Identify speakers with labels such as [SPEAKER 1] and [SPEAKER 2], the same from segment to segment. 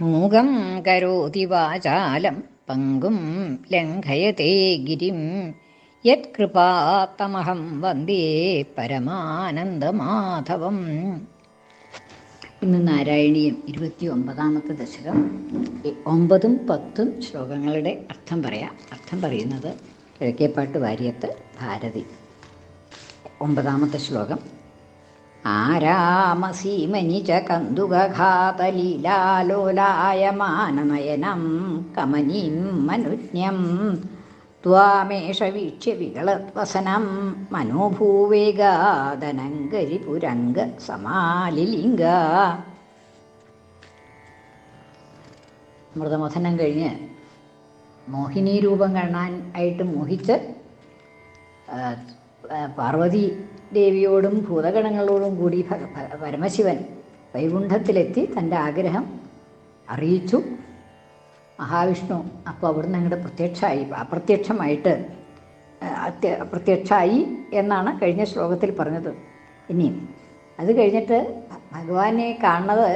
[SPEAKER 1] മൂകം കരോതി വാചാലം പങ്കും ലംഘയത്തെ ഗിരിം. യത്കൃപാത്തമഹം വന്ദേ പരമാനന്ദമാധവം. ഇന്ന് നാരായണീയം ഇരുപത്തി ഒമ്പതാമത്തെ ദശകം ഒമ്പതും പത്തും ശ്ലോകങ്ങളുടെ അർത്ഥം പറയാം. അർത്ഥം പറയുന്നത് കിഴക്കേപ്പാട്ട് വാര്യത്ത് ഭാരതി. ഒമ്പതാമത്തെ ശ്ലോകം. ആരാമസീമനി ച കന്തുകഘാതലീലാലോലായമാനനയനം കമനീം മനുജ്ഞം ത്വാമേഷ വീക്ഷ്യ വികളത്വസനം മനോഭൂവേഗാദനങ്കരിപുരംഗ സമാലിലിംഗ മൃതമഥനം കഴിഞ്ഞ് മോഹിനി രൂപം കാണാൻ ആയിട്ട് മോഹിച്ച് പാർവതി ദേവിയോടും ഭൂതഗണങ്ങളോടും കൂടി പരമശിവൻ വൈകുണ്ഠത്തിലെത്തി തന്റെ ആഗ്രഹം അറിയിച്ചു. മഹാവിഷ്ണു അപ്പോൾ അവിടുന്ന് അങ്ങോട്ട് പ്രത്യക്ഷമായി അപ്രത്യക്ഷമായിട്ട് ആ, അത്യ പ്രത്യക്ഷമായി എന്നാണ് കഴിഞ്ഞ ശ്ലോകത്തിൽ പറഞ്ഞത്. ഇനിയും അത് കഴിഞ്ഞിട്ട് ഭഗവാനെ കാണുന്നത്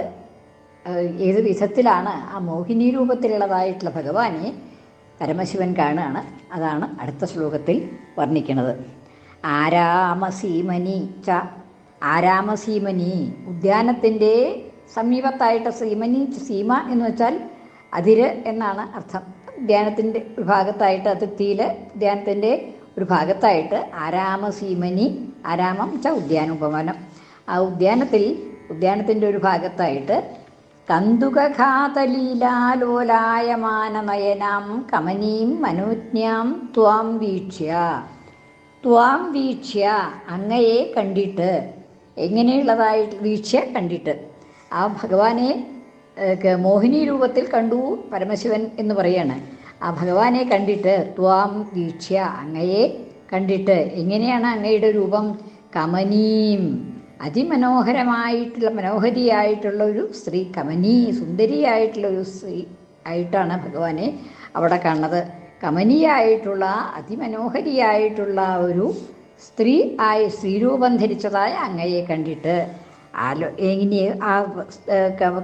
[SPEAKER 1] ഏത് വിധത്തിലാണ് ആ മോഹിനി രൂപത്തിലുള്ളതായിട്ടുള്ള ഭഗവാനെ പരമശിവൻ കാണുകയാണ്. അതാണ് അടുത്ത ശ്ലോകത്തിൽ വർണിക്കുന്നത് ആരാമസീമനി ച. ആരാമസീമനി ഉദ്യാനത്തിന്റെ സമീപത്തായിട്ട് സീമനി സീമ എന്ന് വെച്ചാൽ അതിര് എന്നാണ് അർത്ഥം. ഉദ്യാനത്തിന്റെ ഒരു ഭാഗത്തായിട്ട് അതിർത്തിയിൽ ഉദ്യാനത്തിന്റെ ഒരു ഭാഗത്തായിട്ട് ആരാമസീമനി ആരാമം ച ഉദ്യാന ഉപവനം ആ ഉദ്യാനത്തിൽ ഉദ്യാനത്തിന്റെ ഒരു ഭാഗത്തായിട്ട് കന്തുകഘാതലീലാലോലായമാനനയനാം കമനീം മനോജ്ഞാം ത്വാം വീക്ഷ്യ. ത്വാം വീക്ഷ്യ. അങ്ങയെ കണ്ടിട്ട്. എങ്ങനെയുള്ളതായിട്ട് വീക്ഷ്യ കണ്ടിട്ട്. ആ ഭഗവാനെ മോഹിനി രൂപത്തിൽ കണ്ടു പരമശിവൻ എന്ന് പറയാണ്. ആ ഭഗവാനെ കണ്ടിട്ട് ത്വാം വീക്ഷ്യ അങ്ങയെ കണ്ടിട്ട്. എങ്ങനെയാണ് അങ്ങയുടെ രൂപം? കമനീം. അതിമനോഹരമായിട്ടുള്ള മനോഹരിയായിട്ടുള്ള ഒരു സ്ത്രീ കമനീ സുന്ദരിയായിട്ടുള്ള ഒരു സ്ത്രീ ആയിട്ടാണ് ഭഗവാനെ അവിടെ കാണുന്നത്. കമനീയായിട്ടുള്ള അതിമനോഹരിയായിട്ടുള്ള ഒരു സ്ത്രീ ആയി സ്ത്രീരൂപം ധരിച്ചതായ അങ്ങയെ കണ്ടിട്ട് ആലോ എങ്ങനെ ആ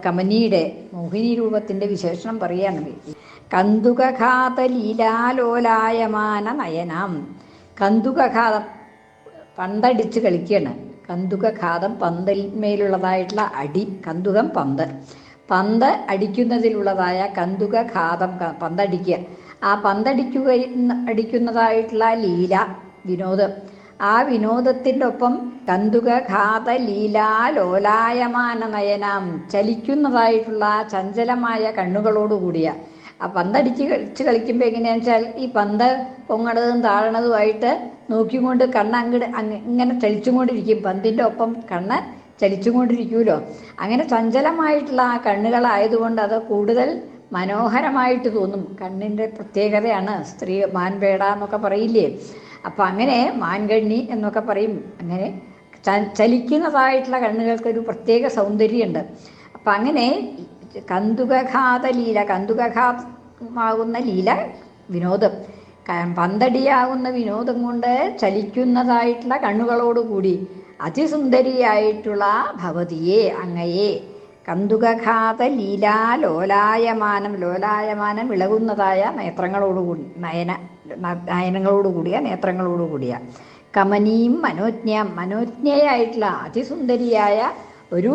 [SPEAKER 1] കമനിയുടെ മോഹിനി രൂപത്തിന്റെ വിശേഷണം പറയുകയാണ് കന്തുകഘാത ലീലാലോലായമാന നയനം. കന്തുകഘാതം പന്തടിച്ച് കളിക്കുകയാണ് കന്തുകഘാതം പന്തന്മേലുള്ളതായിട്ടുള്ള അടി കന്തുകം പന്ത്. പന്ത് അടിക്കുന്നതിലുള്ളതായ കന്തുകഘാതം പന്തടിക്കുക. ആ പന്തടിക്കുക അടിക്കുന്നതായിട്ടുള്ള ലീല വിനോദം. ആ വിനോദത്തിന്റെ ഒപ്പം കന്തുക കന്തുകഘാത ലീലാലോലായമാന നയനം ചലിക്കുന്നതായിട്ടുള്ള ചഞ്ചലമായ കണ്ണുകളോടുകൂടിയ ആ പന്തടിച്ച് കളിച്ച് കളിക്കുമ്പോൾ എങ്ങനെയാണെന്ന് വെച്ചാൽ ഈ പന്ത് പൊങ്ങണതും താഴണതുമായിട്ട് നോക്കിക്കൊണ്ട് കണ്ണ് അങ്ങട് അങ്ങ് ഇങ്ങനെ ചലിച്ചുകൊണ്ടിരിക്കും. പന്തിന്റെ ഒപ്പം കണ്ണ് ചലിച്ചുകൊണ്ടിരിക്കുമല്ലോ അങ്ങനെ ചഞ്ചലമായിട്ടുള്ള ആ കണ്ണുകളായതുകൊണ്ട് അത് കൂടുതൽ മനോഹരമായിട്ട് തോന്നും. കണ്ണിന്റെ പ്രത്യേകതയാണ് സ്ത്രീ മാൻപേട എന്നൊക്കെ പറയില്ലേ? അപ്പം അങ്ങനെ മാൻകണ്ണി എന്നൊക്കെ പറയും. അങ്ങനെ ചലിക്കുന്നതായിട്ടുള്ള കണ്ണുകൾക്ക് ഒരു പ്രത്യേക സൗന്ദര്യമുണ്ട്. അപ്പം അങ്ങനെ കന്തുകഘാത ലീല കന്തുകഘാതമാകുന്ന ലീല വിനോദം. പന്തടിയാകുന്ന വിനോദം കൊണ്ട് ചലിക്കുന്നതായിട്ടുള്ള കണ്ണുകളോടുകൂടി അതിസുന്ദരിയായിട്ടുള്ള ഭവതിയെ അങ്ങയെ. കന്തുകഘാത ലീലാ ലോലായമാനം ലോലായമാനം വിളകുന്നതായ നേത്രങ്ങളോടുകൂടി നയന നയനങ്ങളോടുകൂടിയ നേത്രങ്ങളോടുകൂടിയ. കമനീം മനോജ്ഞം മനോജ്ഞയായിട്ടുള്ള അതിസുന്ദരിയായ ഒരു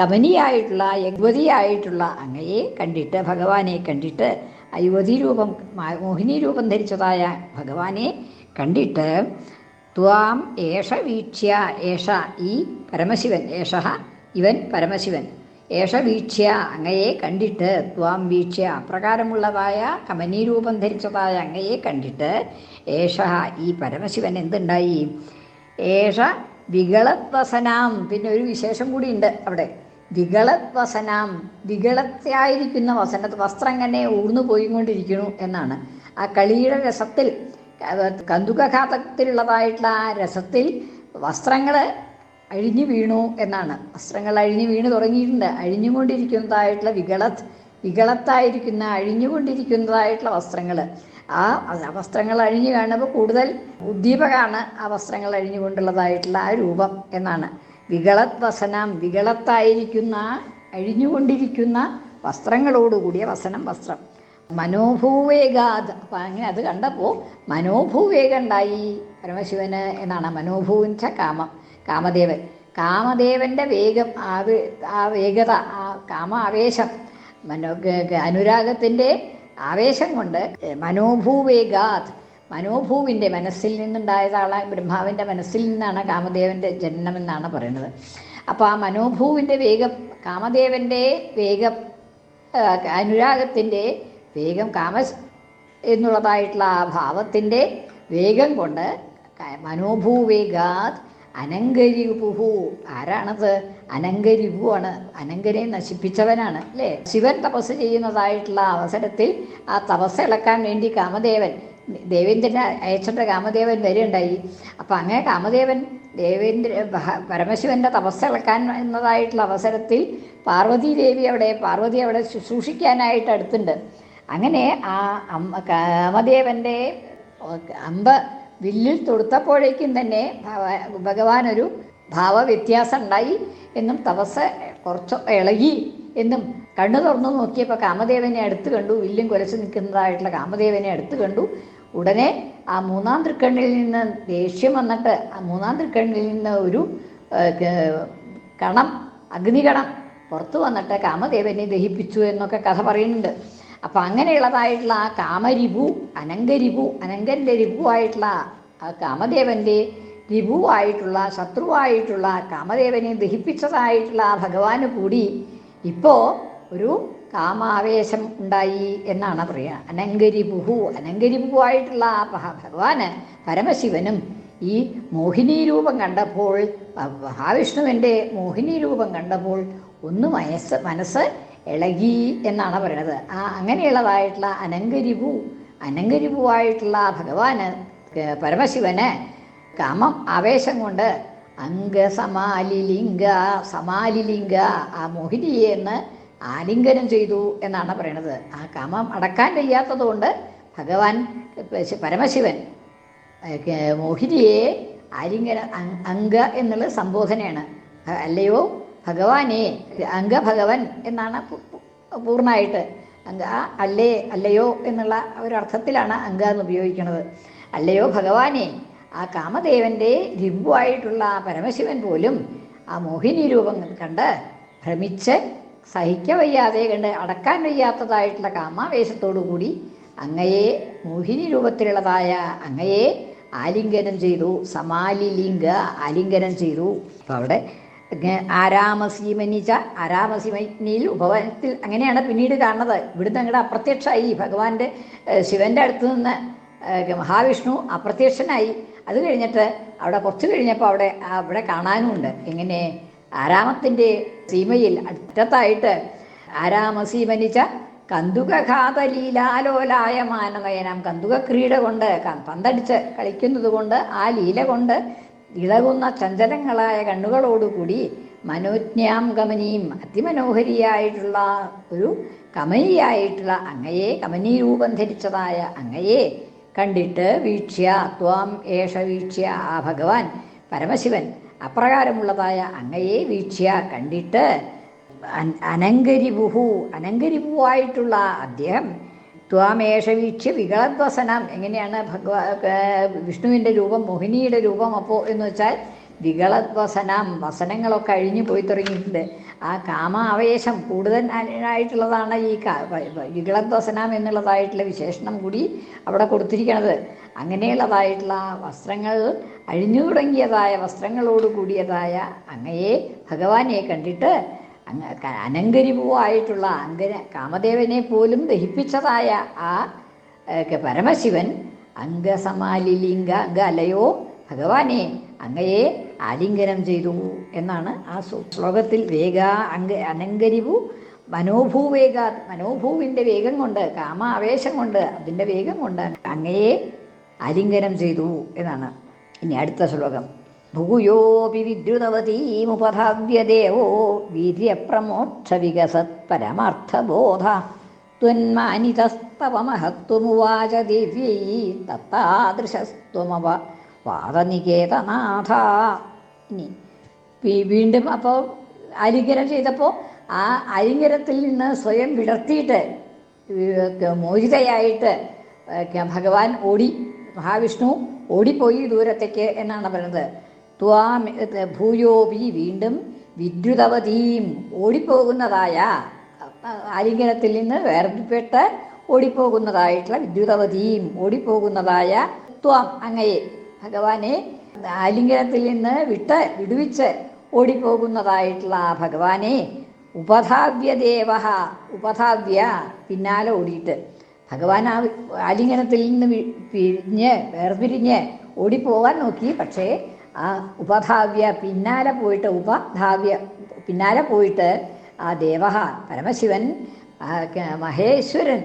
[SPEAKER 1] കമനിയായിട്ടുള്ള യഗ്വതിയായിട്ടുള്ള അങ്ങയെ കണ്ടിട്ട് ഭഗവാനെ കണ്ടിട്ട് യുവതി രൂപം മോഹിനി രൂപം ധരിച്ചതായ ഭഗവാനെ കണ്ടിട്ട് ത്വാം ഏഷ വീക്ഷ്യ ഏഷ ഈ പരമശിവൻ ഏഷ ഇവൻ പരമശിവൻ. ഏഷ വീക്ഷ്യ അങ്ങയെ കണ്ടിട്ട് ത്വാം വീക്ഷ്യ അപ്രകാരമുള്ളതായ കമനീരൂപം ധരിച്ചതായ അങ്ങയെ കണ്ടിട്ട് ഏഷ ഈ പരമശിവൻ എന്തുണ്ടായി? ഏഷ വികളത്വസനാം പിന്നെ ഒരു വിശേഷം കൂടി ഉണ്ട് അവിടെ. വികളത്വസനാം വികളത്തായിരിക്കുന്ന വസനത്ത് വസ്ത്രം തന്നെ ഊർന്നു പോയിക്കൊണ്ടിരിക്കുന്നു എന്നാണ്. ആ കളിയുടെ രസത്തിൽ കന്തുകഘാതത്തിലുള്ളതായിട്ടുള്ള ആ രസത്തിൽ വസ്ത്രങ്ങൾ അഴിഞ്ഞു വീണു എന്നാണ്. വസ്ത്രങ്ങൾ അഴിഞ്ഞു വീണു തുടങ്ങിയിട്ടുണ്ട്. അഴിഞ്ഞുകൊണ്ടിരിക്കുന്നതായിട്ടുള്ള വികള വികളത്തായിരിക്കുന്ന അഴിഞ്ഞുകൊണ്ടിരിക്കുന്നതായിട്ടുള്ള വസ്ത്രങ്ങൾ ആ വസ്ത്രങ്ങൾ അഴിഞ്ഞു കാണുമ്പോൾ കൂടുതൽ ഉദ്ദീപകമാണ് ആ വസ്ത്രങ്ങൾ അഴിഞ്ഞുകൊണ്ടുള്ളതായിട്ടുള്ള ആ രൂപം എന്നാണ്. വികളത് വസനം വികളത്തായിരിക്കുന്ന അഴിഞ്ഞുകൊണ്ടിരിക്കുന്ന വസ്ത്രങ്ങളോടുകൂടിയ വസനം വസ്ത്രം. മനോഭൂവേഗാത് അപ്പം അങ്ങനെ അത് കണ്ടപ്പോൾ മനോഭൂവേഗം ഉണ്ടായി പരമശിവന് എന്നാണ് മനോഭൂവിന്റെ കാമം. കാമദേവൻ. കാമദേവന്റെ വേഗം ആ വേഗത ആ കാമ ആവേശം മനോ അനുരാഗത്തിന്റെ ആവേശം കൊണ്ട് മനോഭൂവേഗാത്. മനോഭൂവിന്റെ മനസ്സിൽ നിന്നുണ്ടായതാണ് ബ്രഹ്മാവിന്റെ മനസ്സിൽ നിന്നാണ് കാമദേവന്റെ ജനനമെന്നാണ് പറയുന്നത്. അപ്പോൾ ആ മനോഭൂവിന്റെ വേഗം കാമദേവന്റെ വേഗം അനുരാഗത്തിന്റെ വേഗം കാമ എന്നുള്ളതായിട്ടുള്ള ആ ഭാവത്തിന്റെ വേഗം കൊണ്ട് മനോഭൂവേഗാത് അനങ്കരിപുഹു ആരാണത്? അനങ്കരിപുവാണ് അനങ്കരെ നശിപ്പിച്ചവനാണ് അല്ലേ? ശിവൻ തപസ് ചെയ്യുന്നതായിട്ടുള്ള അവസരത്തിൽ ആ തപസ് ഇളക്കാൻ വേണ്ടി കാമദേവൻ ദേവേന്ദ്രനെ അയച്ചിട്ട് കാമദേവൻ വരികയുണ്ടായി. അപ്പം അങ്ങനെ കാമദേവൻ ദേവേന്ദ്ര പരമശിവന്റെ തപസ് ഇളക്കാൻ എന്നതായിട്ടുള്ള അവസരത്തിൽ പാർവതി ദേവി അവിടെ പാർവതി അവിടെ ശുശ്രൂഷിക്കാനായിട്ട് അടുത്തുണ്ട്. അങ്ങനെ ആ കാമദേവന്റെ അമ്പ വില്ലിൽ തൊടുത്തപ്പോഴേക്കും തന്നെ ഭഗ- ഭഗവാൻ ഒരു ഭാവവ്യത്യാസം ഉണ്ടായി എന്നും തപസ് കുറച്ച് ഇളകി എന്നും കണ്ണു തുറന്നു നോക്കിയപ്പോൾ കാമദേവനെ അടുത്ത് കണ്ടു. വില്ലും കുലച്ച് നിൽക്കുന്നതായിട്ടുള്ള കാമദേവനെ അടുത്ത് കണ്ടു. ഉടനെ ആ മൂന്നാം തൃക്കണ്ണിൽ നിന്ന് ദേഷ്യം വന്നിട്ട് ആ മൂന്നാം തൃക്കണ്ണിൽ നിന്ന് ഒരു കണം അഗ്നികണം പുറത്തു വന്നിട്ട് കാമദേവനെ ദഹിപ്പിച്ചു എന്നൊക്കെ കഥ പറയുന്നുണ്ട്. അപ്പം അങ്ങനെയുള്ളതായിട്ടുള്ള ആ കാമരിപു അനങ്കരിപു അനങ്കന്റെ രിപുവായിട്ടുള്ള ആ കാമദേവന്റെ രിപുവായിട്ടുള്ള ശത്രുവായിട്ടുള്ള കാമദേവനെ ദഹിപ്പിച്ചതായിട്ടുള്ള ആ ഭഗവാന് കൂടി ഇപ്പോൾ ഒരു കാമാവേശം ഉണ്ടായി എന്നാണ് പറയുക അനങ്കരിപുഹു അനങ്കരിപുവായിട്ടുള്ള ആ ഭഗവാന് പരമശിവനും ഈ മോഹിനി രൂപം കണ്ടപ്പോൾ മഹാവിഷ്ണുവിന്റെ മോഹിനി രൂപം കണ്ടപ്പോൾ ഒന്ന് മനസ്സ് മനസ്സ് ഇളകി എന്നാണ് പറയുന്നത്. ആ അങ്ങനെയുള്ളതായിട്ടുള്ള അനങ്കരിപു അനങ്കരിപുവായിട്ടുള്ള ഭഗവാന് പരമശിവന് കാമം ആവേശം കൊണ്ട് അംഗ സമാലിലിംഗ സമാലിലിംഗ ആ മോഹിനിയെ എന്ന് ആലിംഗനം ചെയ്തു എന്നാണ് പറയുന്നത്. ആ കാമം അടക്കാൻ കഴിയാത്തത് കൊണ്ട് ഭഗവാൻ പരമശിവൻ മോഹിനിയെ ആലിംഗന അംഗ എന്നുള്ള സംബോധനയാണ്. അല്ലയോ? ഭഗവാനെ അംഗഭഗവൻ എന്നാണ് പൂർണമായിട്ട്. ആ അല്ലേ അല്ലയോ എന്നുള്ള ഒരർത്ഥത്തിലാണ് അംഗ എന്ന് ഉപയോഗിക്കുന്നത്. അല്ലയോ ഭഗവാനെ ആ കാമദേവന്റെ രിബുവായിട്ടുള്ള ആ പരമശിവൻ പോലും ആ മോഹിനി രൂപം കണ്ട് ഭ്രമിച്ച് സഹിക്ക വയ്യാതെ കണ്ട് അടക്കാൻ വയ്യാത്തതായിട്ടുള്ള കാമാവേശത്തോടു കൂടി അങ്ങയെ മോഹിനി രൂപത്തിലുള്ളതായ അങ്ങയെ ആലിംഗനം ചെയ്തു സമാലിലിംഗ ആലിംഗനം ചെയ്തു. അപ്പോൾ അവിടെ ആരാമസീമനിച്ച ആരാമസീമനിയിൽ ഉപവനത്തിൽ അങ്ങനെയാണ് പിന്നീട് കാണുന്നത്. ഇവിടുന്ന് അങ്ങോട്ട് അപ്രത്യക്ഷമായി ഭഗവാന്റെ ശിവന്റെ അടുത്ത് നിന്ന് മഹാവിഷ്ണു അപ്രത്യക്ഷനായി. അത് കഴിഞ്ഞിട്ട് അവിടെ കുറച്ച് കഴിഞ്ഞപ്പോൾ അവിടെ അവിടെ കാണാനുമുണ്ട്. എങ്ങനെ? ആരാമത്തിന്റെ സീമയിൽ അറ്റത്തായിട്ട് ആരാമസീമനിച്ച കന്തുകഘാതലീലാലോലായ മാനനയനം. കന്തുക ക്രീഡ കൊണ്ട് പന്തടിച്ച് കളിക്കുന്നത് കൊണ്ട് ആ ലീല കൊണ്ട് ഇളകുന്ന ചഞ്ചലങ്ങളായ കണ്ണുകളോടുകൂടി മനോജ്ഞാം കമനിയും അതിമനോഹരിയായിട്ടുള്ള ഒരു കമനിയായിട്ടുള്ള അങ്ങയെ കമനീ രൂപം ധരിച്ചതായ അങ്ങയെ കണ്ടിട്ട് വീക്ഷ്യ ത്വാം ഏഷ വീക്ഷ്യ ആ ഭഗവാൻ പരമശിവൻ. അപ്രകാരമുള്ളതായ അങ്ങയെ വീക്ഷ്യ കണ്ടിട്ട് അനങ്കരിപുഹു അനങ്കരിപുവായിട്ടുള്ള അദ്ദേഹം ത്വാമേഷ വീക്ഷ്യ വികളദ്വസനം എങ്ങനെയാണ് ഭഗവാ വിഷ്ണുവിന്റെ രൂപം മോഹിനിയുടെ രൂപം അപ്പോൾ എന്ന് വെച്ചാൽ വികളദ്വസനം വസനങ്ങളൊക്കെ അഴിഞ്ഞു പോയി തുടങ്ങിയിട്ടുണ്ട്. ആ കാമ ആവേശം കൂടുതൽ ആയിട്ടുള്ളതാണ് ഈ വികളധ്വസനം എന്നുള്ളതായിട്ടുള്ള വിശേഷണം കൂടി അവിടെ കൊടുത്തിരിക്കുന്നത് അങ്ങനെയുള്ളതായിട്ടുള്ള വസ്ത്രങ്ങൾ അഴിഞ്ഞു തുടങ്ങിയതായ വസ്ത്രങ്ങളോട് കൂടിയതായ അങ്ങയെ ഭഗവാനെ കണ്ടിട്ട് അനങ്കരിപുവായിട്ടുള്ള അങ്കന കാമദേവനെ പോലും ദഹിപ്പിച്ചതായ ആ പരമശിവൻ അംഗസമാലിലിംഗ അംഗ അലയോ ഭഗവാനെ അങ്ങയെ ആലിംഗനം ചെയ്തു എന്നാണ് ആ ശ്ലോകത്തിൽ വേഗ അംഗ അനങ്കരിപു മനോഭൂവേഗ മനോഭൂവിന്റെ വേഗം കൊണ്ട് കാമ ആവേശം കൊണ്ട് അതിന്റെ വേഗം കൊണ്ട് അങ്ങയെ ആലിംഗനം ചെയ്തു എന്നാണ്. ഇനി അടുത്ത ശ്ലോകം. ഭൂയോപി വിദ്യുതവതീമുപധാവ്യദേവോ വീര്യപ്രമോക്ഷ വികസത് പരമാർത്ഥബോധ ത്വന്മാനിതസ്തവ മഹത്വമുവാച ദിവ്യൈ തത്താദൃശസ്ത്വമവ വാദനികേതനാഥ. ഇനി വീണ്ടും അപ്പോൾ അലിംഗനം ചെയ്തപ്പോൾ ആ അലിംഗനത്തിൽ നിന്ന് സ്വയം വിടർത്തിയിട്ട് മോചിതയായിട്ട് ഭഗവാൻ ഓടി മഹാവിഷ്ണു ഓടിപ്പോയി ദൂരത്തേക്ക് എന്നാണ് പറയുന്നത്. ഭൂയോപി വീണ്ടും വിദ്യുതവതീം ഓടിപ്പോകുന്നതായ ആലിംഗനത്തിൽ നിന്ന് വേർപെട്ട് ഓടിപ്പോകുന്നതായിട്ടുള്ള വിദ്യുതവതീം ഓടിപ്പോകുന്നതായ ത്വം അങ്ങയെ ഭഗവാനെ ആലിംഗനത്തിൽ നിന്ന് വിട്ട് വിടുവിച്ച് ഓടിപ്പോകുന്നതായിട്ടുള്ള ആ ഭഗവാനെ ഉപധാവ്യ ദേവ ഉപധാവ്യ പിന്നാലെ ഓടിയിട്ട് ഭഗവാൻ ആ ആലിംഗനത്തിൽ നിന്ന് പിരിഞ്ഞ് വേർപിരിഞ്ഞ് ഓടിപ്പോകാൻ നോക്കി. പക്ഷേ ആ ഉപധാവ്യ പിന്നാലെ പോയിട്ട് ഉപധാവ്യ പിന്നാലെ പോയിട്ട് ആ ദേവ പരമശിവൻ മഹേശ്വരൻ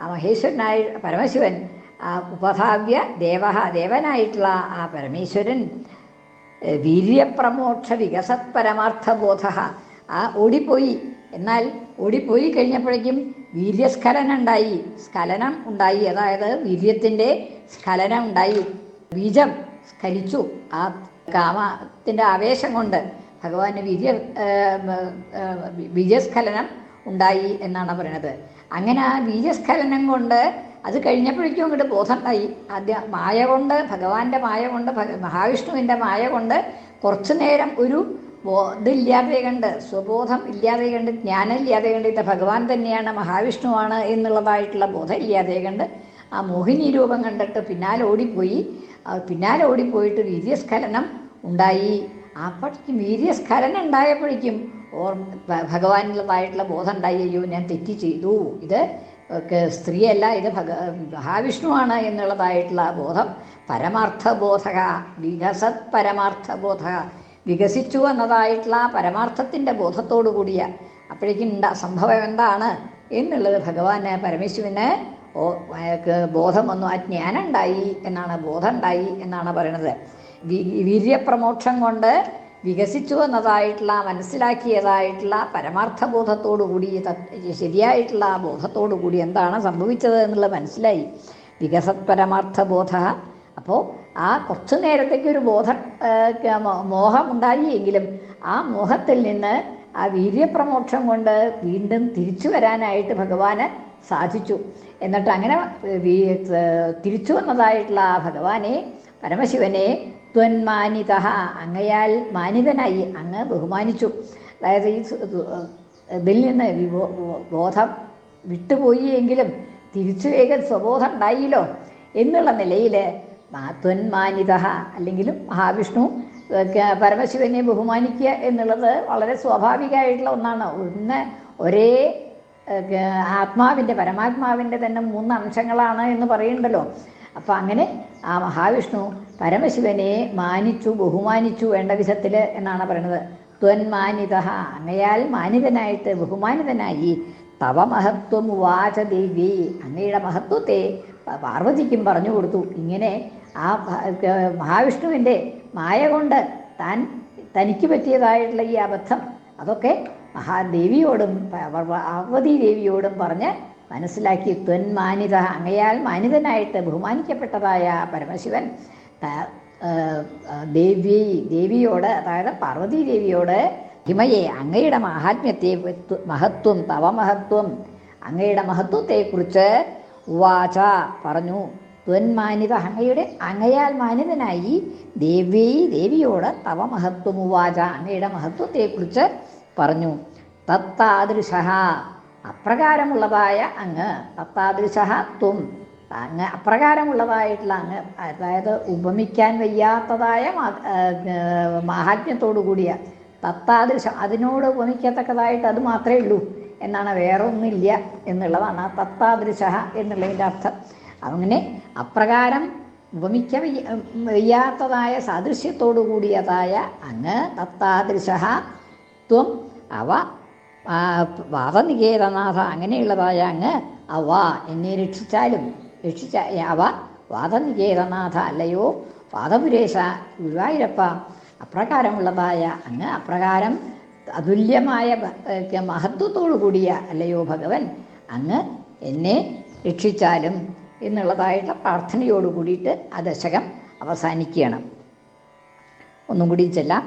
[SPEAKER 1] ആ മഹേശ്വരനായ പരമശിവൻ ആ ഉപധാവ്യ ദേവ ദേവനായിട്ടുള്ള ആ പരമേശ്വരൻ വീര്യപ്രമോക്ഷ വികസത് പരമാർത്ഥബോധ ആ ഓടിപ്പോയി. എന്നാൽ ഓടിപ്പോയി കഴിഞ്ഞപ്പോഴേക്കും വീര്യസ്ഖലനം ഉണ്ടായി സ്ഖലനം ഉണ്ടായി. അതായത് വീര്യത്തിന്റെ സ്ഖലനം ഉണ്ടായി. ബീജം സ്ഖലിച്ചു. ആ കാമത്തിന്റെ ആവേശം കൊണ്ട് ഭഗവാന് വിജയ ബീജസ്ഖലനം ഉണ്ടായി എന്നാണ് പറയുന്നത് അങ്ങനെ ആ ബീജസ്ഖലനം കൊണ്ട് അത് കഴിഞ്ഞപ്പോഴേക്കും അങ്ങോട്ട് ബോധം ഉണ്ടായി ആദ്യം മായ കൊണ്ട് ഭഗവാന്റെ മായ കൊണ്ട് മഹാവിഷ്ണുവിന്റെ മായ കൊണ്ട് കുറച്ചു നേരം ഒരു ഇതില്ലാതെ കണ്ട് സ്വബോധം ഇല്ലാതെ കണ്ട് ജ്ഞാനം ഇല്ലാതെ കണ്ട് ഇത് ഭഗവാൻ തന്നെയാണ് മഹാവിഷ്ണുവാണ് എന്നുള്ളതായിട്ടുള്ള ബോധം ഇല്ലാതെ കണ്ട് ആ മോഹിനി രൂപം കണ്ടിട്ട് പിന്നാലെ ഓടിപ്പോയി. പിന്നാലെ ഓടിപ്പോയിട്ട് വീര്യസ്ഖലനം ഉണ്ടായി. അപ്പോഴേക്കും വീര്യസ്ഖലനം ഉണ്ടായപ്പോഴേക്കും ഓർ ഭ- ഭഗവാനുള്ളതായിട്ടുള്ള ബോധം ഉണ്ടായി. അയ്യോ ഞാൻ തെറ്റി ചെയ്തു. ഇത് സ്ത്രീയല്ല ഇത് ഭഗ മഹാവിഷ്ണുവാണ് എന്നുള്ളതായിട്ടുള്ള ബോധം. പരമാർത്ഥബോധക വികസത് പരമാർത്ഥബോധ വികസിച്ചു എന്നതായിട്ടുള്ള ആ പരമാർത്ഥത്തിന്റെ ബോധത്തോടു കൂടിയ അപ്പോഴേക്കും ഉണ്ടാ സംഭവം എന്താണ്? എന്നുള്ളത് ഭഗവാന് പരമേശ്വരന് ഓ അയാൾക്ക് ബോധം വന്നു ആ ജ്ഞാനം ഉണ്ടായി എന്നാണ് ബോധം ഉണ്ടായി എന്നാണ് പറയുന്നത് വി- വീര്യപ്രമോക്ഷം കൊണ്ട് വികസിച്ചു വന്നതായിട്ടുള്ള മനസ്സിലാക്കിയതായിട്ടുള്ള പരമാർത്ഥ ബോധത്തോടു കൂടി ശരിയായിട്ടുള്ള ബോധത്തോടു കൂടി എന്താണ് സംഭവിച്ചത് എന്നുള്ളത് മനസ്സിലായി. വികസത് പരമാർത്ഥ ബോധ അപ്പോൾ ആ കുറച്ചു നേരത്തേക്ക് ഒരു ബോധ മോഹം ഉണ്ടായി എങ്കിലും ആ മോഹത്തിൽ നിന്ന് ആ വീര്യപ്രമോക്ഷം കൊണ്ട് വീണ്ടും തിരിച്ചു വരാനായിട്ട് ഭഗവാന് സാധിച്ചു. എന്നിട്ട് അങ്ങനെ തിരിച്ചു വന്നതായിട്ടുള്ള ഭഗവാനെ പരമശിവനെ ത്വന്മാനിത അങ്ങയാൽ മാനിതനായി അങ്ങ് ബഹുമാനിച്ചു. അതായത് ഈ ഇതിൽ നിന്ന് ബോധം വിട്ടുപോയി എങ്കിലും തിരിച്ചു വേഗം സ്വബോധം ഉണ്ടായില്ലോ എന്നുള്ള നിലയിൽ ത്വന്മാനിത അല്ലെങ്കിലും മഹാവിഷ്ണു പരമശിവനെ ബഹുമാനിക്കുക എന്നുള്ളത് വളരെ സ്വാഭാവികമായിട്ടുള്ള ഒന്നാണ്. ഒന്ന് ഒരേ ആത്മാവിന്റെ പരമാത്മാവിന്റെ തന്നെ മൂന്ന് അംശങ്ങളാണ് എന്ന് പറയുന്നുണ്ടല്ലോ. അപ്പം അങ്ങനെ ആ മഹാവിഷ്ണു പരമശിവനെ മാനിച്ചു ബഹുമാനിച്ചു വേണ്ട വിധത്തിൽ എന്നാണ് പറയുന്നത്. ത്വന്മാനിത അങ്ങയാൽ മാനിതനായിട്ട് ബഹുമാനിതനായി. തവ മഹത്വം വാച ദേവി അങ്ങയുടെ മഹത്വത്തെ പാർവതിക്കും പറഞ്ഞു കൊടുത്തു. ഇങ്ങനെ ആ മഹാവിഷ്ണുവിന്റെ മായ കൊണ്ട് താൻ തനിക്ക് പറ്റിയതായിട്ടുള്ള ഈ അബദ്ധം അതൊക്കെ മഹാദേവിയോടും പാർവതി ദേവിയോടും പറഞ്ഞ് മനസ്സിലാക്കി ത്വന്മാനിത അങ്ങയാൽ മാനിതനായിട്ട് ബഹുമാനിക്കപ്പെട്ടതായ പരമശിവൻ ദേവി ദേവിയോട് അതായത് പാർവതി ദേവിയോട് ഹിമയെ അങ്ങയുടെ മഹാത്മ്യത്തെ ത്വ- മഹത്വം തവമഹത്വം അങ്ങയുടെ മഹത്വത്തെക്കുറിച്ച് വാച പറഞ്ഞു. ത്വന്മാനിത അങ്ങയുടെ അങ്ങയാൽ മാനിതനായി ദേവി ദേവിയോട് തവ മഹത്വം ഉവാച. അങ്ങയുടെ മഹത്വത്തെക്കുറിച്ച് പറഞ്ഞു തത്താദൃശ. അപ്രകാരമുള്ളതായ അങ്ങ് തത്താദൃശ ത്വം. അങ്ങ് അപ്രകാരമുള്ളതായിട്ടുള്ള അങ്ങ് അതായത് ഉപമിക്കാൻ വയ്യാത്തതായ മാഹാത്മ്യത്തോടു കൂടിയ തത്താദൃശ അതിനോട് ഉപമിക്കത്തക്കതായിട്ട് അത് മാത്രമേ ഉള്ളൂ എന്നാണ് വേറെ ഒന്നുമില്ല എന്നുള്ളതാണ് ആ തത്താദൃശ എന്നുള്ളതിന്റെ അർത്ഥം. അങ്ങനെ അപ്രകാരം ഉപമിക്ക വയ്യാത്തതായ സാദൃശ്യത്തോടു കൂടിയതായ അങ്ങ് തത്താദൃശ ത്വം അവ വാദനികേതനാഥ അങ്ങനെയുള്ളതായ അങ്ങ് അവ എന്നെ രക്ഷിച്ചാലും രക്ഷിച്ച അവ വാദനികേതനാഥ അല്ലയോ? വാദപുരേഷ ഗുരുവായൂരപ്പ അപ്രകാരമുള്ളതായ അങ്ങ് അപ്രകാരം അതുല്യമായ മഹത്വത്തോടു കൂടിയ അല്ലയോ ഭഗവൻ? അങ്ങ് എന്നെ രക്ഷിച്ചാലും എന്നുള്ളതായിട്ട് പ്രാർത്ഥനയോട് കൂടിയിട്ട് ആ ദശകം അവസാനിക്കുകയാണ്. ഒന്നും കൂടി ചെല്ലാം.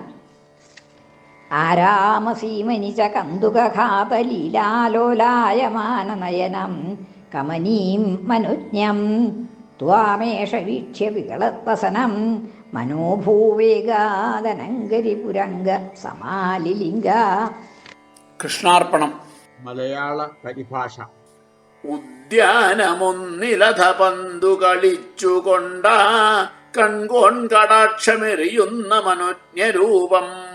[SPEAKER 1] ആരാമസീമനി ച കന്തുകഘാതലീലാലോലായമാനനയനം കമനീം മനുജ്ഞം ത്വാമേഷ വീക്ഷ്യ വികളത്വസനം മനോഭൂവേഗാദനങ്കരിപുരംഗ സമാലിലിംഗ.
[SPEAKER 2] കൃഷ്ണാർപ്പണം.
[SPEAKER 3] മലയാള പരിഭാഷ.
[SPEAKER 2] ഉദ്യാനമൊന്നിലധ പന്തു കളിച്ചുകൊണ്ട കൺകോൺ കടാക്ഷമെറിയുന്ന മനോജ്ഞരൂപം.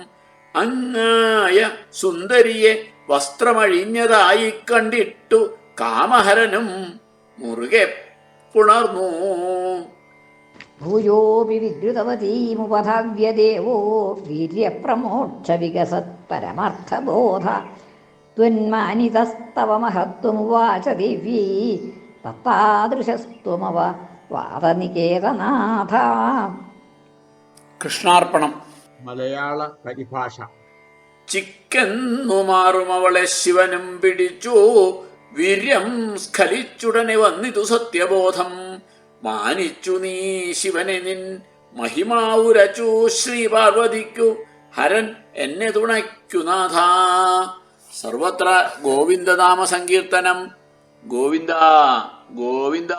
[SPEAKER 2] അങ്ങായ സുന്ദരിയെ വസ്ത്രമഴിഞ്ഞതായി കണ്ടിട്ടു കാമഹരനും മുറുകെ പുണർന്നു.
[SPEAKER 1] ഭൂയോപി വിദ്രുതവതീമുപധാവ്യദേവോ വീര്യപ്രമോക്ഷ വികസത് പരമാർത്ഥബോധ ത്വന്മാനിതസ്തവ മഹത്വമുവാച ദേവ്യീ തത്താദൃശസ്ത്വമവ വാദനികേതനാഥ.
[SPEAKER 2] കൃഷ്ണാർപ്പണം.
[SPEAKER 3] മലയാള പരിഭാഷ.
[SPEAKER 2] ചിക്കെന്നു മാറും അവളെ ശിവനും പിടിച്ചു. വീര്യം സ്ഖലിച്ചുടനെ വന്നിതു സത്യബോധം. മാനിച്ചു നീ ശിവനെ നിൻ മഹിമാവുരച്ചു. ശ്രീ പാർവതിക്കു ഹരൻ എന്നെ തുണയ്ക്കു നാഥ. സർവത്ര ഗോവിന്ദനാമ സങ്കീർത്തനം. ഗോവിന്ദ ഗോവിന്ദ.